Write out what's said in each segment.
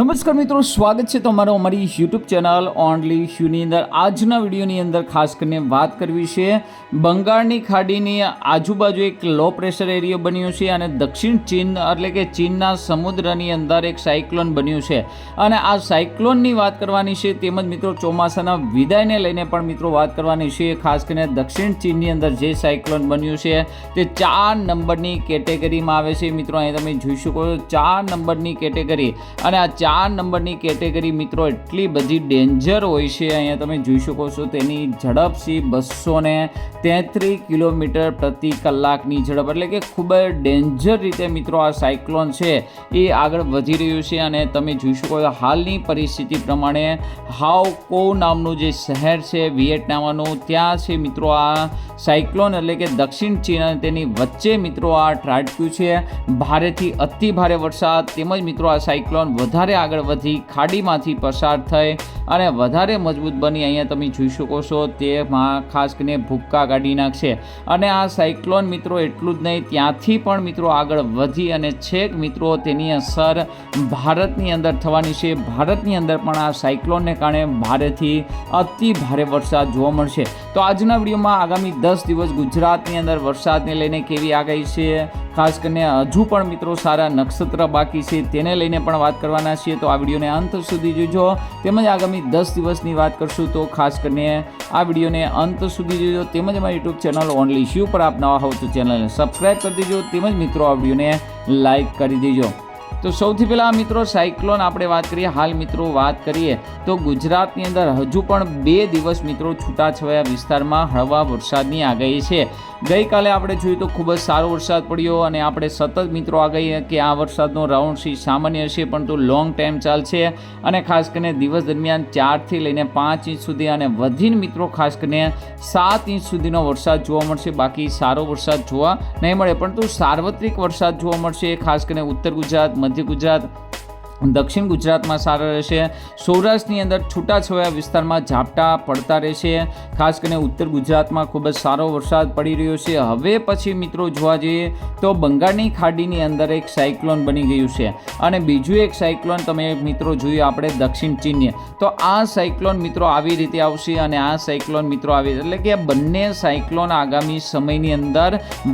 નમસ્કાર મિત્રો, સ્વાગત છે તમારો અમારી યુટ્યુબ ચેનલ ઓનલી શ્યુની અંદર. આજના વિડીયોની અંદર ખાસ કરીને વાત કરવી છે બંગાળની ખાડીની આજુબાજુ એક લો પ્રેશર એરિયો બન્યો છે અને દક્ષિણ ચીન, એટલે કે ચીનના સમુદ્રની અંદર એક સાયક્લોન બન્યું છે. અને આ સાયક્લોનની વાત કરવાની છે તેમજ મિત્રો ચોમાસાના વિદાયને લઈને પણ મિત્રો વાત કરવાની છે. ખાસ કરીને દક્ષિણ ચીનની અંદર જે સાયક્લોન બન્યું છે તે ચાર નંબરની કેટેગરીમાં આવે છે. મિત્રો, અહીં તમે જોઈ શકો છો ચાર નંબરની કેટેગરી. અને આ ચાર નંબરની કેટેગરી મિત્રો એટલી બધી ડેન્જર હોય છે. અહીંયા તમે જોઈ શકો છો તેની ઝડપ છે બસો ને તેત્રીસ કિલોમીટર પ્રતિ કલાકની ઝડપ. એટલે કે ખૂબ જ ડેન્જર રીતે મિત્રો આ સાયક્લોન છે એ આગળ વધી રહ્યું છે અને તમે જોઈ શકો છો હાલની પરિસ્થિતિ પ્રમાણે હાવ કો નામનું જે શહેર છે વિયેટનામનું ત્યાં છે મિત્રો આ સાયક્લોન. એટલે કે દક્ષિણ ચીન અને તેની વચ્ચે મિત્રો આ ત્રાટક્યું છે. ભારેથી અતિ ભારે વરસાદ તેમજ મિત્રો આ સાયક્લોન વધારે આગળ વધી ખાડીમાંથી પસાર થઈ અને વધારે મજબૂત બની અહીંયા તમે જોઈ શકો છો તેમાં ખાસ કરીને ભૂક્કા કાઢી નાખશે. અને આ સાયક્લોન મિત્રો એટલું જ નહીં, ત્યાંથી પણ મિત્રો આગળ વધી અને છેક મિત્રો તેની અસર ભારતની અંદર થવાની છે. ભારતની અંદર પણ આ સાયક્લોનને કારણે ભારેથી અતિ ભારે વરસાદ જોવા મળશે. તો આજના વિડીયોમાં આગામી દસ દિવસ ગુજરાતની અંદર વરસાદને લઈને કેવી આગાહી છે? ખાસ કરીને હજુ પણ મિત્રો સારા નક્ષત્ર બાકી છે તેને લઈને પણ વાત કરવાના છીએ. તો આ વિડીયોને અંત સુધી જોજો. તેમજ આગામી દસ દિવસની વાત કરશું તો ખાસ કરીને આ વિડીયોને અંત સુધી જોજો. તેમજ અમારી યુટ્યુબ ચેનલ ઓનલી શ્યુ પર આપ નવા હોવ તો ચેનલને સબસ્ક્રાઈબ કરી દેજો. તેમજ મિત્રો, આ વિડીયોને લાઈક કરી દેજો. તો સૌથી પહેલાં મિત્રો સાયક્લોન આપણે વાત કરીએ. હાલ મિત્રો વાત કરીએ તો ગુજરાતની અંદર હજુ પણ બે દિવસ મિત્રો છૂટાછવાયા વિસ્તારમાં હળવા વરસાદની આગાહી છે. ગઈકાલે આપણે જોયું તો ખૂબ જ સારો વરસાદ પડ્યો અને આપણે સતત મિત્રો આગાહી કે આ વરસાદનો રાઉન્ડ સી સામાન્ય હશે, પરંતુ લોંગ ટાઈમ ચાલશે અને ખાસ કરીને દિવસ દરમિયાન ચારથી લઈને પાંચ ઇંચ સુધી અને વધીને મિત્રો ખાસ કરીને સાત ઇંચ સુધીનો વરસાદ જોવા મળશે. બાકી સારો વરસાદ જોવા નહીં મળે, પરંતુ સાર્વત્રિક વરસાદ જોવા મળશે. ખાસ કરીને ઉત્તર ગુજરાત મધ્ય ગુજરાત દક્ષિણ ગુજરાતમાં સારા રહેશે. સૌરાષ્ટ્રની અંદર છૂટાછવાયા વિસ્તારમાં ઝાપટા પડતા રહેશે. ખાસ કરીને ઉત્તર ગુજરાતમાં ખૂબ જ સારો વરસાદ પડી રહ્યો છે. હવે પછી મિત્રો જોવા જઈએ તો બંગાળની ખાડીની અંદર એક સાયક્લોન બની ગયું છે. અને બીજું એક સાયક્લોન તમે મિત્રો જોયું આપણે દક્ષિણ ચીનની. તો આ સાયક્લોન મિત્રો આવી રીતે આવશે અને આ સાયક્લોન મિત્રો આવી એટલે કે બંને સાયક્લોન આગામી સમયની અંદર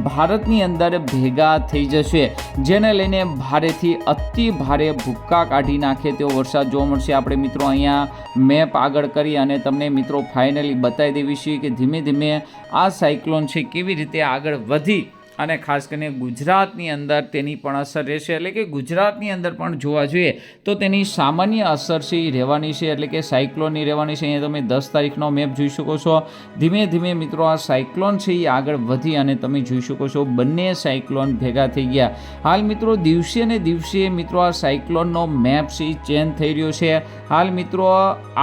ભારતની અંદર ભેગા થઈ જશે. જેને લઈને ભારેથી અતિ ભારે ભૂક્કા ભૂક્કા કાઢી નાખે તેવો વરસાદ જોવા મળશે. આપણે મિત્રો અહીંયા મેપ આગળ કરી અને તમને મિત્રો ફાઇનલી બતાવી દેવી છીએ કે ધીમે ધીમે આ સાયક્લોન છે કેવી રીતે આગળ વધી અને ખાસ કરીને ગુજરાતની અંદર તેની પણ અસર રહેશે. એટલે કે ગુજરાતની અંદર પણ જોવા જોઈએ તો તેની સામાન્ય અસર છે એ રહેવાની છે. એટલે કે સાયક્લોનની રહેવાની છે. અહીંયા તમે દસ તારીખનો મેપ જોઈ શકો છો. ધીમે ધીમે મિત્રો આ સાયક્લોન છે એ આગળ વધી અને તમે જોઈ શકો છો બંને સાયક્લોન ભેગા થઈ ગયા. હાલ મિત્રો દિવસે ને દિવસે મિત્રો આ સાયક્લોનનો મેપ છે એ ચેન્જ થઈ રહ્યો છે. હાલ મિત્રો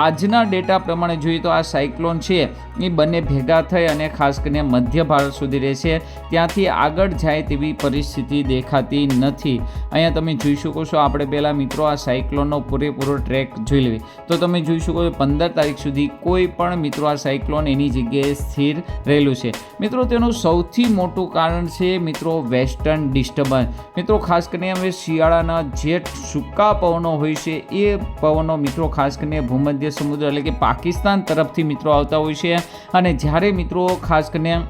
આજના ડેટા પ્રમાણે જોઈએ તો આ સાયક્લોન છે એ બંને ભેગા થઈ અને ખાસ કરીને મધ્ય ભારત સુધી રહેશે. ત્યાંથી આગળ જાય તેવી પરિસ્થિતિ દેખાતી નથી. અહીંયા તમે જોઈ શકો છો, આપણે પહેલાં મિત્રો આ સાયક્લોનનો પૂરેપૂરો ટ્રેક જોઈ લેવી. તો તમે જોઈ શકો છો, પંદર તારીખ સુધી કોઈ પણ મિત્રો આ સાયક્લોન એની જગ્યાએ સ્થિર રહેલું છે. મિત્રો, તેનું સૌથી મોટું કારણ છે મિત્રો વેસ્ટર્ન ડિસ્ટર્બન્સ. મિત્રો, ખાસ કરીને હવે શિયાળાના જે સૂકા પવનો હોય છે, એ પવનો મિત્રો ખાસ કરીને ભૂમધ્ય સમુદ્ર એટલે કે પાકિસ્તાન તરફથી મિત્રો આવતા હોય છે. અને જ્યારે મિત્રો ખાસ કરીને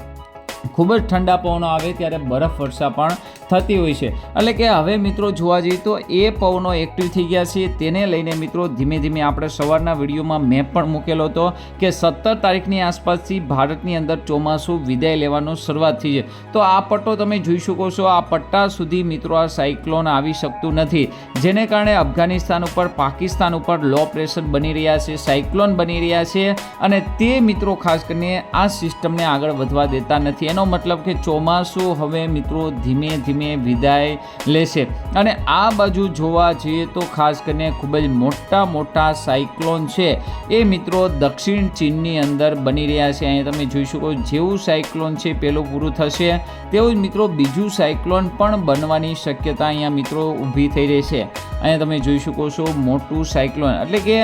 ખૂબ જ ઠંડા પવનો આવે ત્યારે બરફ વર્ષા પણ થતી હોય છે. એટલે કે હવે મિત્રો જોવા જઈએ તો એ પવનો એક્ટિવ થઈ ગયા છે. તેને લઈને મિત્રો ધીમે ધીમે આપણે સવારના વિડીયોમાં મેં પણ મૂકેલો હતો કે સત્તર તારીખની આસપાસથી ભારતની અંદર ચોમાસું વિદાય લેવાનું શરૂઆત થઈ છે. તો આ પટ્ટો તમે જોઈ શકો છો. આ પટ્ટા સુધી મિત્રો આ સાયક્લોન આવી શકતું નથી. જેને કારણે અફઘાનિસ્તાન ઉપર, પાકિસ્તાન ઉપર લો પ્રેશર બની રહ્યા છે, સાયક્લોન બની રહ્યા છે અને તે મિત્રો ખાસ કરીને આ સિસ્ટમને આગળ વધવા દેતા નથી. એનો મતલબ કે ચોમાસું હવે મિત્રો ધીમે ધીમે વિદાય લેશે. અને આ બાજુ જોવા જઈએ તો ખાસ કરીને ખૂબ જ મોટા મોટા સાયક્લોન છે. એ મિત્રો દક્ષિણ ચીનની અંદર બની રહ્યા છે. અહીંયા તમે જોઈ શકો જેવું સાયક્લોન છે પેલું પૂરું થશે. તેવું જ મિત્રો બીજું સાયક્લોન પણ બનવાની શક્યતા અહીંયા મિત્રો ઊભી થઈ રહી છે. અહીંયા તમે જોઈ શકો છો મોટું સાયક્લોન. એટલે કે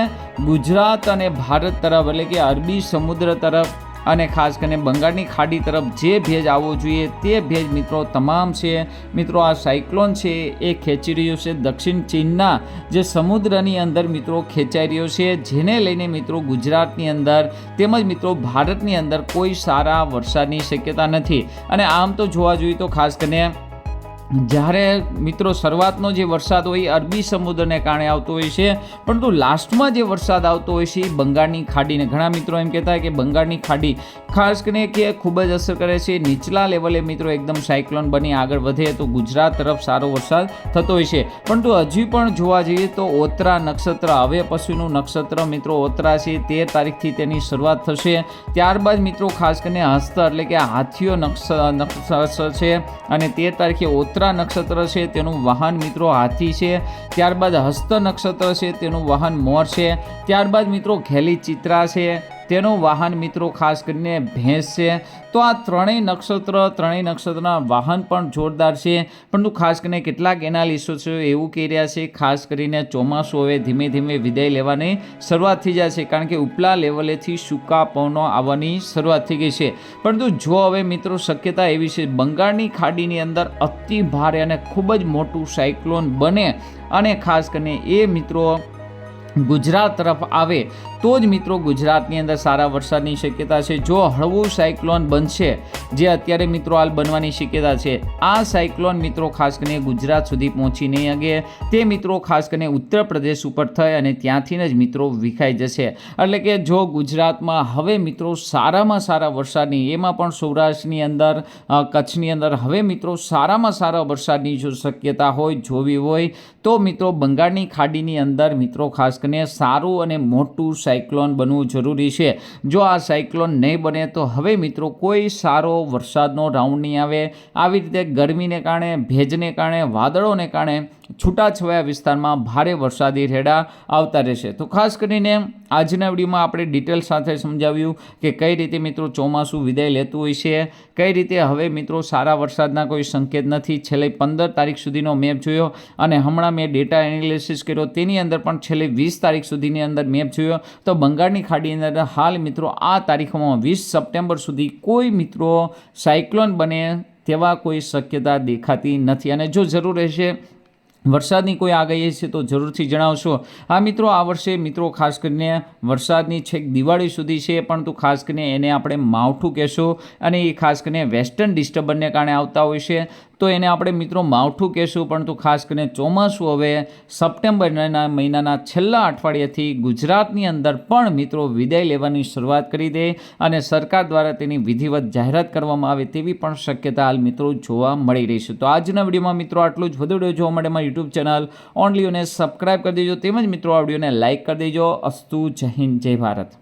ગુજરાત અને ભારત તરફ, એટલે કે અરબી સમુદ્ર તરફ અને ખાસ કરીને બંગાળની ખાડી તરફ જે ભેજ આવવો જોઈએ તે ભેજ મિત્રો તમામ છે. મિત્રો, આ સાયક્લોન છે એ ખેંચી રહ્યો છે. દક્ષિણ ચીનના જે સમુદ્રની અંદર મિત્રો ખેંચાઈ રહ્યો છે, જેને લઈને મિત્રો ગુજરાતની અંદર તેમજ મિત્રો ભારતની અંદર કોઈ સારા વરસાદની શક્યતા નથી. અને આમ તો જોવા જોઈએ તો ખાસ કરીને જ્યારે મિત્રો શરૂઆતનો જે વરસાદ હોય એ અરબી સમુદ્રને કારણે આવતો હોય છે, પરંતુ લાસ્ટમાં જે વરસાદ આવતો હોય છે એ બંગાળની ખાડીને ઘણા મિત્રો એમ કહેતા કે બંગાળની ખાડી ખાસ કરીને કે ખૂબ જ અસર કરે છે. નીચલા લેવલે મિત્રો એકદમ સાયક્લોન બની આગળ વધે તો ગુજરાત તરફ સારો વરસાદ થતો હોય છે. પરંતુ હજી પણ જોવા જઈએ તો ઓતરા નક્ષત્ર, હવે પછીનું નક્ષત્ર મિત્રો ઓતરા છે, તેર તારીખથી તેની શરૂઆત થશે. ત્યારબાદ મિત્રો ખાસ કરીને હસ્ત એટલે કે હાથીઓ નક્ષ, નક્ષત્ર છે અને તેર તારીખે ઓતરા નક્ષત્ર છે, તેનું વાહન મિત્રો હાથી છે, ત્યારબાદ હસ્ત નક્ષત્ર છે, તેનું વાહન મોર છે, ત્યારબાદ મિત્રો ઘેલી ચિત્રા છે તેનું વાહન મિત્રો ખાસ કરીને ભેંસ છે. તો આ ત્રણેય નક્ષત્ર, ત્રણેય નક્ષત્રના વાહન પણ જોરદાર છે. પરંતુ ખાસ કરીને કેટલાક એનાલિસ્ટો છે એવું કહી રહ્યા છે, ખાસ કરીને ચોમાસું હવે ધીમે ધીમે વિદાય લેવાની શરૂઆત થઈ જાય છે. કારણ કે ઉપલા લેવલેથી સૂકા પવનો આવવાની શરૂઆત થઈ ગઈ છે. પરંતુ જો હવે મિત્રો શક્યતા એવી છે, બંગાળની ખાડીની અંદર અતિ ભારે અને ખૂબ જ મોટું સાયક્લોન બને અને ખાસ કરીને એ મિત્રો ગુજરાત તરફ આવે તો જ મિત્રો ગુજરાતની અંદર સારા વરસાદની શક્યતા છે. જો હળવું સાયક્લોન બનશે, જે અત્યારે મિત્રો હાલ બનવાની શક્યતા છે. આ સાયક્લોન મિત્રો ખાસ કરીને ગુજરાત સુધી પહોંચી નહીં શકે. તે મિત્રો ખાસ કરીને ઉત્તર પ્રદેશ ઉપર થઈ અને ત્યાંથી જ મિત્રો વિખાઈ જશે. એટલે કે જો ગુજરાતમાં હવે મિત્રો સારામાં સારા વરસાદની, એમાં પણ સૌરાષ્ટ્રની અંદર કચ્છની અંદર હવે મિત્રો સારામાં સારા વરસાદની જો શક્યતા હોય, જોવી હોય, તો મિત્રો બંગાળની ખાડીની અંદર મિત્રો ખાસ કરીને સારું અને મોટું સાયક્લોન બનવું જરૂરી છે. જો આ સાયક્લોન નહીં બને તો હવે મિત્રો કોઈ સારો વરસાદનો રાઉન્ડ નહીં આવે. આવી રીતે ગરમીને કારણે, ભેજને કારણે, વાદળોને કારણે છૂટાછવાયા વિસ્તારમાં ભારે વરસાદી રેડા આવતા રહેશે. તો ખાસ કરીને આજના વિડીયોમાં આપણે ડિટેલ સાથે સમજાવ્યું કે કઈ રીતે મિત્રો ચોમાસું વિદાય લેતું હોય છે, કઈ રીતે હવે મિત્રો સારા વરસાદના કોઈ સંકેત નથી. છેલ્લે પંદર તારીખ સુધીનો મેપ જોયો અને હમણાં મેં ડેટા એનાલિસિસ કર્યો. તેની અંદર પણ છેલ્લે વીસ તારીખ સુધીની અંદર મેપ જોયો. તો બંગાળની ખાડીની અંદર હાલ મિત્રો આ તારીખોમાં વીસ સપ્ટેમ્બર સુધી કોઈ મિત્રો સાયક્લોન બને તેવા કોઈ શક્યતા દેખાતી નથી. અને જો જરૂર રહેશે વરસાદની કોઈ આગાહી છે તો જરૂરથી જણાવશો. આ મિત્રો, આ વર્ષે, મિત્રો, ખાસ કરીને વરસાદની છેક દિવાળી સુધી છે પણ તો ખાસ કરીને એને આપણે માવઠું કહેશું અને એ ખાસ કરીને વેસ્ટર્ન ડિસ્ટર્બન્સને કારણે આવતા હોય છે. તો એને આપણે મિત્રો માવઠું કહેશું, પરંતુ ખાસ કરીને ચોમાસું હવે સપ્ટેમ્બરના મહિનાના છેલ્લા અઠવાડિયાથી ગુજરાતની અંદર પણ મિત્રો વિદાય લેવાની શરૂઆત કરી દે અને સરકાર દ્વારા તેની વિધિવત જાહેરાત કરવામાં આવે તેવી પણ શક્યતા હાલ મિત્રો જોવા મળી રહી છે. તો આજના વિડીયોમાં મિત્રો આટલું જ. વધુ જોવા માટે મારી યુટ્યુબ ચેનલ ઓનલી અને સબસ્ક્રાઇબ કરી દેજો. તેમજ મિત્રો આ વિડીયોને લાઇક કરી દેજો. અસ્તુ જય હિન્દ, જય ભારત.